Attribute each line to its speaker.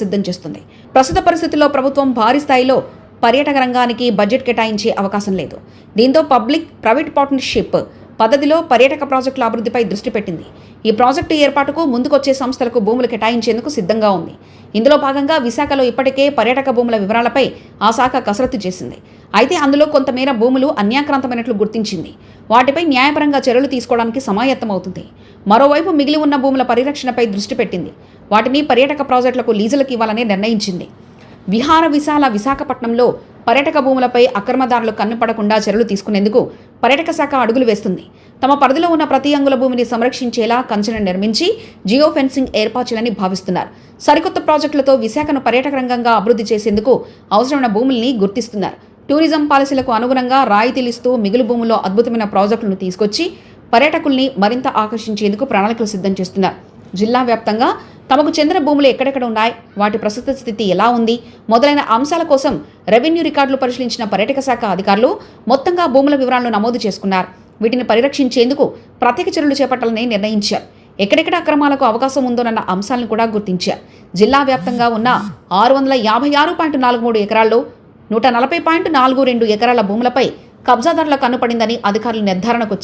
Speaker 1: సిద్ధం చేస్తుంది. ప్రస్తుత పరిస్థితుల్లో ప్రభుత్వం భారీ స్థాయిలో పర్యాటక రంగానికి బడ్జెట్ కేటాయించే అవకాశం లేదు. దీంతో పబ్లిక్ ప్రైవేట్ పార్ట్నర్షిప్ పద్ధతిలో పర్యాటక ప్రాజెక్టుల అభివృద్ధిపై దృష్టి పెట్టింది. ఈ ప్రాజెక్టు ఏర్పాటుకు ముందుకొచ్చే సంస్థలకు భూములు కేటాయించేందుకు సిద్ధంగా ఉంది. ఇందులో భాగంగా విశాఖలో ఇప్పటికే పర్యాటక భూముల వివరాలపై ఆ శాఖ కసరత్తు చేసింది. అయితే అందులో కొంతమేర భూములు అన్యాక్రాంతమైనట్లు గుర్తించింది. వాటిపై న్యాయపరంగా చర్యలు తీసుకోవడానికి సమాయత్తమవుతుంది మరోవైపు మిగిలి ఉన్న భూముల పరిరక్షణపై దృష్టి పెట్టింది. వాటిని పర్యాటక ప్రాజెక్టులకు లీజులకు ఇవ్వాలని నిర్ణయించింది. విహార విశాల విశాఖపట్నంలో పర్యాటక భూములపై అక్రమదారులు కన్నుపడకుండా చర్యలు తీసుకునేందుకు పర్యాటక శాఖ అడుగులు వేస్తుంది. తమ పరిధిలో ఉన్న ప్రతి అంగుల భూమిని సంరక్షించేలా కంచెను నిర్మించి జియో ఫెన్సింగ్ ఏర్పాచాలని భావిస్తున్నారు. సరికొత్త ప్రాజెక్టులతో విశాఖను పర్యాటక రంగంగా అభివృద్ధి చేసేందుకు అవసరమైన భూముల్ని గుర్తిస్తున్నారు. టూరిజం పాలసీలకు అనుగుణంగా రాయితీలు ఇస్తూ మిగులు భూముల్లో అద్భుతమైన ప్రాజెక్టులను తీసుకొచ్చి పర్యాటకుల్ని మరింత ఆకర్షించేందుకు ప్రణాళికలు సిద్ధం చేస్తున్నారు. జిల్లా వ్యాప్తంగా తమకు చెందిన భూములు ఎక్కడెక్కడ ఉన్నాయి? వాటి ప్రస్తుత స్థితి ఎలా ఉంది? మొదలైన అంశాల కోసం రెవెన్యూ రికార్డులు పరిశీలించిన పర్యాటక శాఖ అధికారులు మొత్తంగా భూముల వివరాలను నమోదు చేసుకున్నారు. వీటిని పరిరక్షించేందుకు ప్రత్యేక చర్యలు చేపట్టాలని నిర్ణయించారు. ఎక్కడెక్కడ అక్రమాలకు అవకాశం ఉందోనన్న అంశాలను కూడా గుర్తించారు. జిల్లా వ్యాప్తంగా ఉన్న ఆరు వందల యాభై ఆరు పాయింట్ నాలుగు మూడు ఎకరాల్లో నూట నలభై పాయింట్ నాలుగు రెండు ఎకరాల భూములపై కబ్జాదారుల కన్నుపడిందని అధికారులు నిర్ధారణకు